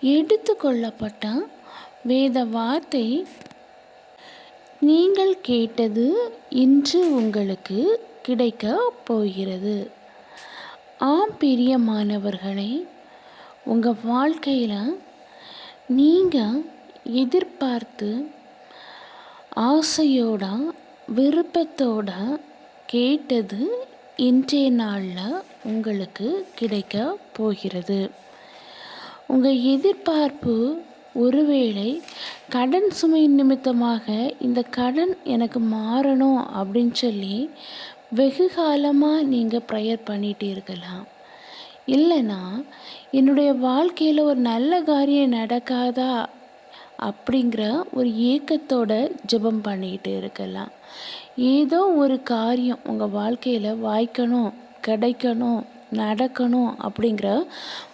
எடுத்து கொள்ளப்பட்ட வேத வார்த்தை நீங்கள் கேட்டது இன்று உங்களுக்கு கிடைக்க போகிறது. ஆம் பிரியமானவர்களை உங்கள் வாழ்க்கையில் நீங்கள் எதிர்பார்த்து ஆசையோட விருப்பத்தோட கேட்டது இன்றைய நாளில் உங்களுக்கு கிடைக்க போகிறது. உங்கள் எதிர்பார்ப்பு ஒருவேளை கடன் சுமை நிமித்தமாக இந்த கடன் எனக்கு மாறணும் அப்படின்னு சொல்லி வெகு காலமாக நீங்கள் ப்ரேயர் பண்ணிகிட்டு இருக்கலாம் இல்லைன்னா என்னுடைய வாழ்க்கையில் ஒரு நல்ல காரியம் நடக்காதா? அப்படிங்கிற ஒரு ஏக்கத்தோட ஜெபம் பண்ணிக்கிட்டு இருக்கலாம். ஏதோ ஒரு காரியம் உங்கள் வாழ்க்கையில் வாய்க்கணும் கிடைக்கணும் நடக்கணும் அப்படிங்கிற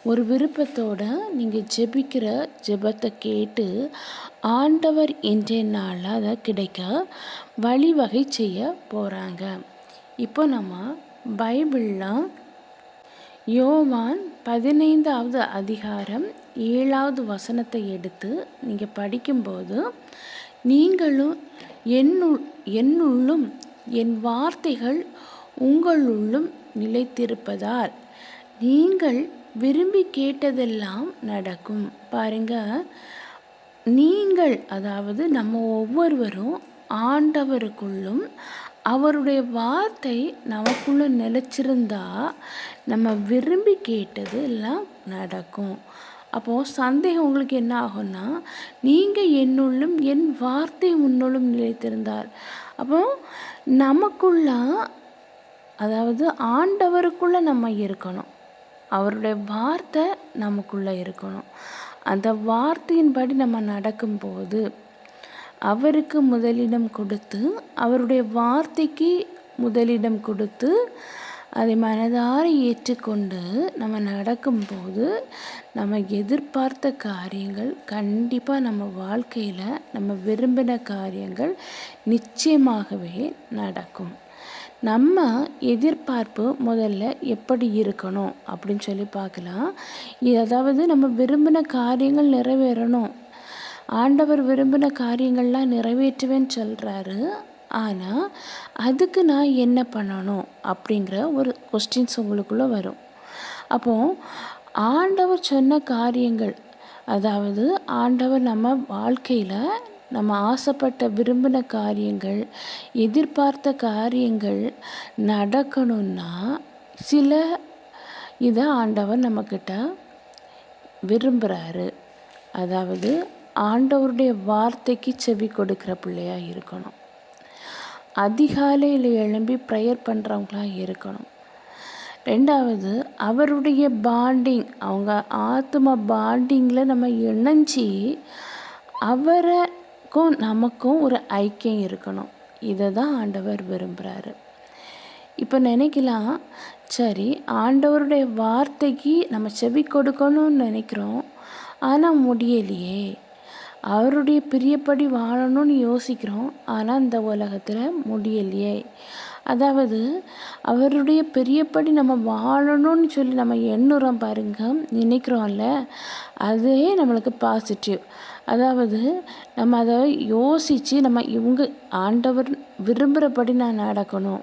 ஒரு விருப்பத்தோட நீங்கள் ஜெபிக்கிற ஜெபத்தை கேட்டு ஆண்டவர் இன்றைய நாளில் அதை கிடைக்க வழிவகை செய்ய போகிறாங்க இப்போ நம்ம பைபிளில் யோவான் பதினைந்தாவது அதிகாரம் ஏழாவது வசனத்தை எடுத்து நீங்கள் படிக்கும்போது நீங்களும் என்னுள் என்னுள்ளும் என் வார்த்தைகள் உங்களுள்ளும் நிலைத்திருப்பதால் நீங்கள் விரும்பி கேட்டதெல்லாம் நடக்கும். பாருங்க நீங்கள் அதாவது நம்ம ஒவ்வொருவரும் ஆண்டவருக்குள்ளும் அவருடைய வார்த்தை நமக்குள்ள நிலச்சிருந்தா நம்ம விரும்பி கேட்டது எல்லாம் நடக்கும். அப்போது சந்தேகம் உங்களுக்கு என்ன ஆகும்னா நீங்கள் என்னுள்ளும் என் வார்த்தை உன்னுள்ளும் நிலைத்திருந்தார் அப்போ நமக்குள்ள அதாவது ஆண்டவருக்குள்ளே நம்ம இருக்கணும். அவருடைய வார்த்தை நமக்குள்ளே இருக்கணும். அந்த வார்த்தையின்படி நம்ம நடக்கும்போது அவருக்கு முதலிடம் கொடுத்து அவருடைய வார்த்தைக்கு முதலிடம் கொடுத்து அதை மனதார ஏற்றுக்கொண்டு நம்ம நடக்கும்போது நம்ம எதிர்பார்த்த காரியங்கள் கண்டிப்பாக நம்ம வாழ்க்கையில் நம்ம விரும்பின காரியங்கள் நிச்சயமாகவே நடக்கும். நம்ம எதிர்பார்ப்பு முதல்ல எப்படி இருக்கணும் அப்படின்னு சொல்லி பார்க்கலாம். அதாவது நம்ம விரும்பின காரியங்கள் நிறைவேறணும். ஆண்டவர் விரும்பின காரியங்கள்லாம் நிறைவேற்றுவேன்னு சொல்கிறாரு ஆனால் அதுக்கு நான் என்ன பண்ணணும் அப்படிங்கிற ஒரு கொஸ்டின்ஸ் உங்களுக்குள்ளே வரும். அப்போது ஆண்டவர் சொன்ன காரியங்கள் அதாவது ஆண்டவர் நம்ம வாழ்க்கையில் நம்ம ஆசைப்பட்ட விரும்பின காரியங்கள் எதிர்பார்த்த காரியங்கள் நடக்கணும்னா சில இதை ஆண்டவர் நம்மக்கிட்ட விரும்புகிறாரு அதாவது ஆண்டவருடைய வார்த்தைக்கு செவி கொடுக்குற பிள்ளையாக இருக்கணும். அதிகாலையில் எழும்பி ப்ரேயர் பண்ணுறவங்களா இருக்கணும். ரெண்டாவது அவருடைய பாண்டிங் அவங்க ஆத்ம பாண்டிங்கில் நம்ம இணைஞ்சி அவரை அவருக்கும் நமக்கும் ஒரு ஐக்கியம் இருக்கணும். இதை தான் ஆண்டவர் விரும்புகிறாரு இப்போ நினைக்கலாம் சரி ஆண்டவருடைய வார்த்தைக்கு நம்ம செவி கொடுக்கணும்னு நினைக்கிறோம் ஆனால் முடியலையே. அவருடைய பிரியப்படி வாழணும்னு யோசிக்கிறோம். ஆனால் இந்த உலகத்தில் முடியலையே. அதாவது அவருடைய பெரியப்படி நம்ம வாழணும்னு சொல்லி நம்ம எண்ணுறோம் பாருங்க. நினைக்கிறோம்ல? அதே நம்மளுக்கு பாசிட்டிவ் அதாவது நம்ம அதை யோசித்து நம்ம இவங்க ஆண்டவர் விரும்புகிறபடி நான் நடக்கணும்.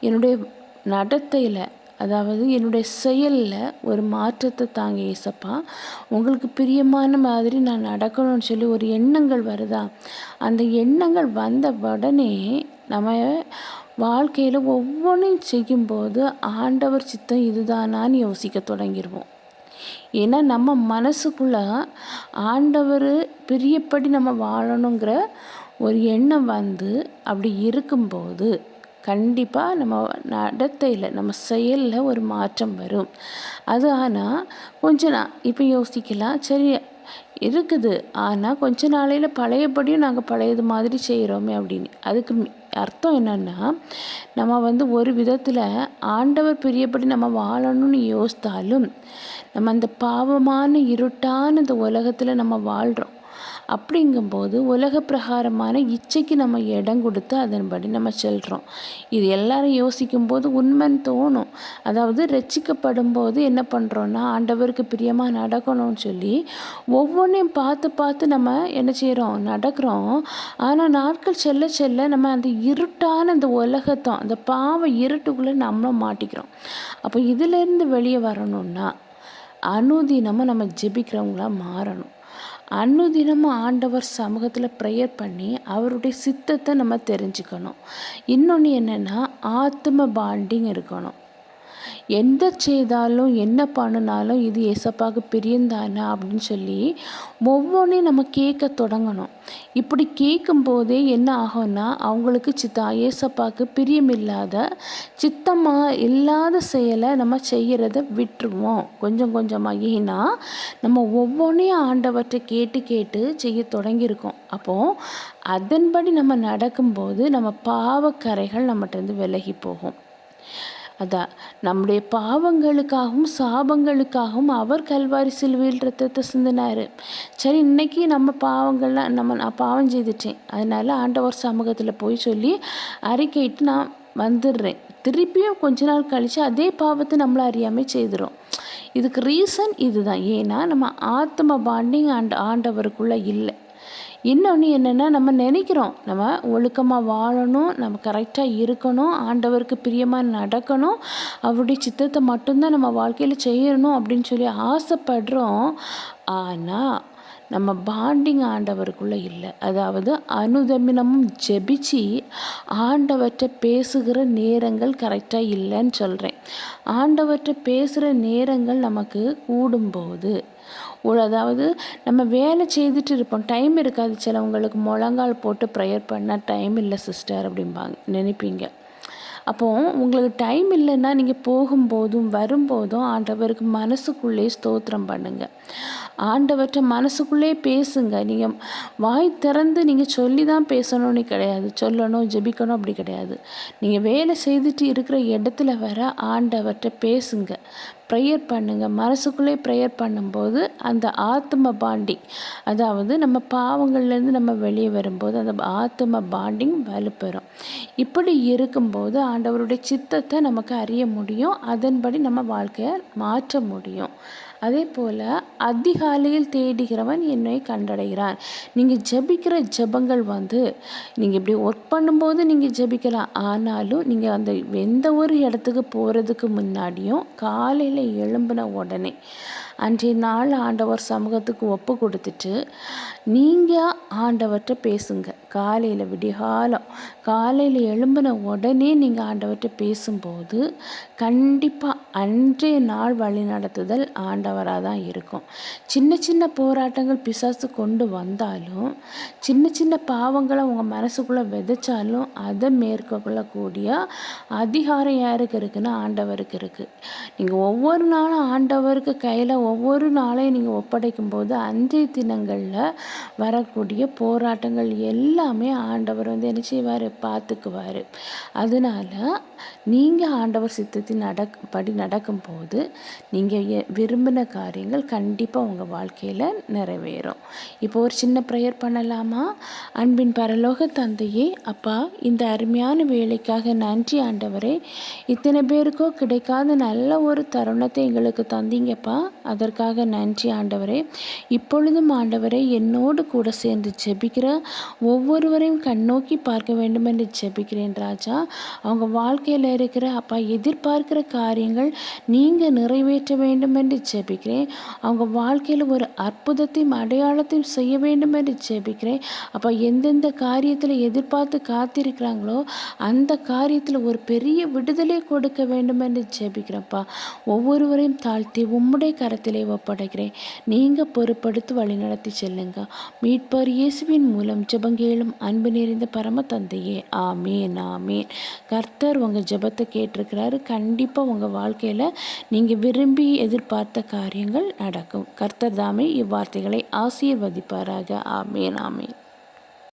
என்னுடைய நடத்தையில் அதாவது என்னுடைய செயலில் ஒரு மாற்றத்தை தாங்க ஏசப்பா உங்களுக்கு பிரியமான மாதிரி நான் நடக்கணும்னு சொல்லி ஒரு எண்ணங்கள் வருதா? அந்த எண்ணங்கள் வந்த உடனே நம்ம வாழ்க்கையில் ஒவ்வொன்றையும் செய்யும்போது ஆண்டவர் சித்தம் இதுதானான்னு யோசிக்க தொடங்கிடுவோம் ஏன்னா நம்ம மனசுக்குள்ள ஆண்டவர் பிரியப்படி நம்ம வாழணுங்கிற ஒரு எண்ணம் வந்து அப்படி இருக்கும்போது கண்டிப்பாக நம்ம நடத்தையில் நம்ம செயலில் ஒரு மாற்றம் வரும். அது ஆனால் கொஞ்ச நாள் இப்போ யோசிக்கலாம். சரி இருக்குது. ஆனால் கொஞ்ச நாளையில் பழையபடியும் நாங்கள் பழையது மாதிரி செய்கிறோமே அப்படின்னு. அதுக்கு அர்த்தம் என்னென்னா நம்ம வந்து ஒரு விதத்தில் ஆண்டவர் பிரியப்படி நம்ம வாழணும்னு யோசித்தாலும் நம்ம அந்த பாவமான இருட்டான இந்த உலகத்தில் நம்ம வாழ்கிறோம் அப்படிங்கும்போது உலக பிரகாரமான இச்சைக்கு நம்ம இடம் கொடுத்து அதன்படி நம்ம செல்கிறோம் இது எல்லாரும் யோசிக்கும்போது உண்மைன்னு தோணும். அதாவது ரட்சிக்கப்படும் போது என்ன பண்ணுறோன்னா ஆண்டவருக்கு பிரியமாக நடக்கணும்னு சொல்லி ஒவ்வொன்றையும் பார்த்து பார்த்து நம்ம என்ன செய்கிறோம் நடக்கிறோம். ஆனால் நாட்கள் செல்ல செல்ல நம்ம அந்த இருட்டான அந்த உலகத்தம் அந்த பாவ இருட்டுக்குள்ளே நம்மளும் மாட்டிக்கிறோம். அப்போ இதிலேருந்து வெளியே வரணும்னா அனுதினமும் நம்ம ஜெபிக்கிறவங்களா மாறணும். அனுதினமும் ஆண்டவர் சமூகத்தில் ப்ரேயர் பண்ணி அவருடைய சித்தத்தை நம்ம தெரிஞ்சுக்கணும். இன்னொன்று என்னென்னா ஆத்ம பாண்டிங் இருக்கணும். எந்த செய்தாலும் என்ன பண்ணினாலும் இது ஏசப்பாவுக்கு பிரியந்தானா அப்படின்னு சொல்லி ஒவ்வொன்றையும் நம்ம கேட்க தொடங்கணும். இப்படி கேட்கும்போதே என்ன ஆகும்னா அவங்களுக்கு சித்தா ஏசப்பாவுக்கு பிரியமில்லாத சித்தமாக இல்லாத செயலை நம்ம செய்கிறத விட்டுருவோம். கொஞ்சம் கொஞ்சமாக ஏன்னா நம்ம ஒவ்வொன்றையும் ஆண்டவற்றை கேட்டு கேட்டு செய்ய தொடங்கியிருக்கோம். அப்போது அதன்படி நம்ம நடக்கும்போது நம்ம பாவக்கரைகள் நம்மகிட்டேருந்து விலகி போகும். அதான் நம்முடைய பாவங்களுக்காகவும் சாபங்களுக்காகவும் அவர் கல்வாரி சிலுவையில் ரத்தத்தை சிந்தினார். சரி இன்னைக்கு நம்ம பாவங்கள்லாம் நம்ம நான் பாவம் செய்துட்டேன். அதனால ஆண்டவர் சமூகத்தில் போய் சொல்லி அறிக்கையிட்டு நான் வந்துடுறேன். திருப்பியும் கொஞ்ச நாள் கழித்து அதே பாவத்தை நம்மளை அறியாமல் செய்துரும். இதுக்கு ரீசன் இதுதான். ஏன்னா நம்ம ஆத்ம பாண்டிங் ஆண்ட ஆண்டவருக்குள்ளே இல்லை. இன்னொன்று என்னென்னா நம்ம நினைக்கிறோம் நம்ம ஒழுக்கமாக வாழணும் நம்ம கரெக்டாக இருக்கணும் ஆண்டவருக்கு பிரியமாக நடக்கணும் அவருடைய சித்தத்தை மட்டும்தான் நம்ம வாழ்க்கையில் செய்யணும் அப்படின்னு சொல்லி ஆசைப்படுறோம். ஆனால் நம்ம பாண்டிங் ஆண்டவருக்குள்ளே இல்லை. அதாவது அனுதமினமும் ஜெபிச்சு ஆண்டவற்றை பேசுகிற நேரங்கள் கரெக்டாக இல்லைன்னு சொல்கிறேன் ஆண்டவற்றை பேசுகிற நேரங்கள் நமக்கு கூடும்போது ஒரு அதாவது நம்ம வேலை செய்துட்டு இருப்போம். டைம் இருக்காது. சிலவங்களுக்கு முழங்கால் போட்டு ப்ரேயர் பண்ணால் டைம் இல்லை சிஸ்டர் அப்படிம்பாங்க. நினைப்பீங்க. அப்போ உங்களுக்கு டைம் இல்லைன்னா நீங்கள் போகும்போதும் வரும்போதும் ஆண்டவருக்கு மனசுக்குள்ளே ஸ்தோத்திரம் பண்ணுங்கள் ஆண்டவர்கிட்ட மனசுக்குள்ளே பேசுங்க. நீங்கள் வாய் திறந்து நீங்கள் சொல்லி தான் பேசணும்னு கிடையாது. சொல்லணும் ஜெபிக்கணும் அப்படி கிடையாது. நீங்கள் வேலை செய்துட்டு இருக்கிற இடத்துல வர ஆண்டவர்கிட்ட பேசுங்க. ப்ரேயர் பண்ணுங்க. மனசுக்குள்ளே ப்ரேயர் பண்ணும்போது அந்த ஆத்ம பாண்டிங் அதாவது நம்ம பாவங்கள்லேருந்து நம்ம வெளியே வரும்போது அந்த ஆத்ம பாண்டிங் வலுப்பெறும். இப்படி இருக்கும்போது ஆண்டவருடைய சித்தத்தை நமக்கு அறிய முடியும். அதன்படி நம்ம வாழ்க்கையை மாற்ற முடியும். அதே போல் அதிகாலையில் தேடுகிறவன் என்னை கண்டடைகிறான். நீங்கள் ஜெபிக்கிற ஜெபங்கள் வந்து நீங்கள் இப்படி ஒர்க் பண்ணும்போது நீங்கள் ஜபிக்கலாம். ஆனாலும் நீங்கள் அந்த எந்த ஒரு இடத்துக்கு போகிறதுக்கு முன்னாடியும் காலையில் எழும்பின உடனே அன்றைய நாள் ஆண்டவர் சமூகத்துக்கு ஒப்பு கொடுத்துட்டு நீங்கள் ஆண்டவர்கிட்ட பேசுங்க. காலையில் விடிகாலம் காலையில் எழும்பின உடனே நீங்கள் ஆண்டவர்கிட்ட பேசும்போது கண்டிப்பாக அன்றைய நாள் வழி நடத்துதல் ஆண்டவராக தான் இருக்கும். சின்ன சின்ன போராட்டங்கள் பிசாசு கொண்டு வந்தாலும் சின்ன சின்ன பாவங்களை உங்கள் மனசுக்குள்ளே விதைச்சாலும் அதை மேற்கொள்ளக்கூடிய அதிகாரம் யாருக்கு இருக்குன்னா ஆண்டவருக்கு இருக்குது நீங்கள் ஒவ்வொரு நாளும் ஆண்டவருக்கு கையில் ஒவ்வொரு நாளையும் நீங்கள் ஒப்படைக்கும் போது அன்றைய தினங்களில் வரக்கூடிய போராட்டங்கள் எல்லாம் ஆண்டவர் வந்து என்ன செய்வார்? பார்த்துக்குவார். அதனால நீங்கள் ஆண்டவர் சித்தத்தின் நடக் படி நடக்கும்போது நீங்கள் விரும்பின காரியங்கள் கண்டிப்பாக உங்கள் வாழ்க்கையில் நிறைவேறும். இப்போ ஒரு சின்ன ப்ரேயர் பண்ணலாமா? அன்பின் பரலோக தந்தையே அப்பா இந்த அருமையான வேலைக்காக நன்றி ஆண்டவரே. இத்தனை பேருக்கோ கிடைக்காத நல்ல ஒரு தருணத்தை எங்களுக்கு தந்தீங்கப்பா. அதற்காக நன்றி ஆண்டவரே. இப்பொழுதும் ஆண்டவரே என்னோடு கூட சேர்ந்து ஜெபிக்கிற ஒவ்வொரு ஒவ்வொருவரையும் கண்ணோக்கி பார்க்க வேண்டும் என்று ஜெபிக்கிறேன் ராஜா. அவங்க வாழ்க்கையில் இருக்கிற அப்பா எதிர்பார்க்கிற காரியங்கள் நீங்கள் நிறைவேற்ற வேண்டும் என்று ஜெபிக்கிறேன். அவங்க வாழ்க்கையில் ஒரு அற்புதத்தையும் அடையாளத்தையும் செய்ய வேண்டும் என்று ஜெபிக்கிறேன். அப்பா எந்தெந்த காரியத்தில் எதிர்பார்த்து காத்திருக்கிறாங்களோ அந்த காரியத்தில் ஒரு பெரிய விடுதலை கொடுக்க வேண்டும் என்று ஜெபிக்கிறப்பா ஒவ்வொருவரையும் தாழ்த்தி உம்முடைய கரத்திலே ஒப்படைக்கிறேன். நீங்கள் பொறுப்படுத்தி வழிநடத்தி செல்லுங்க. மீட்பர் இயேசுவின் மூலம் ஜெபங்கேளும் அன்பு நிறைந்த பரம தந்தையே ஆமேன் ஆமேன். கர்த்தர் உங்கள் ஜெபத்தை கேட்டிருக்கிறாரு. கண்டிப்பாக உங்கள் வாழ்க்கையில் நீங்கள் விரும்பி எதிர்பார்த்த காரியங்கள் நடக்கும். கர்த்தர் தாமே இவ்வார்த்தைகளை ஆசீர்வதிப்பாராக. ஆமேன் ஆமேன்.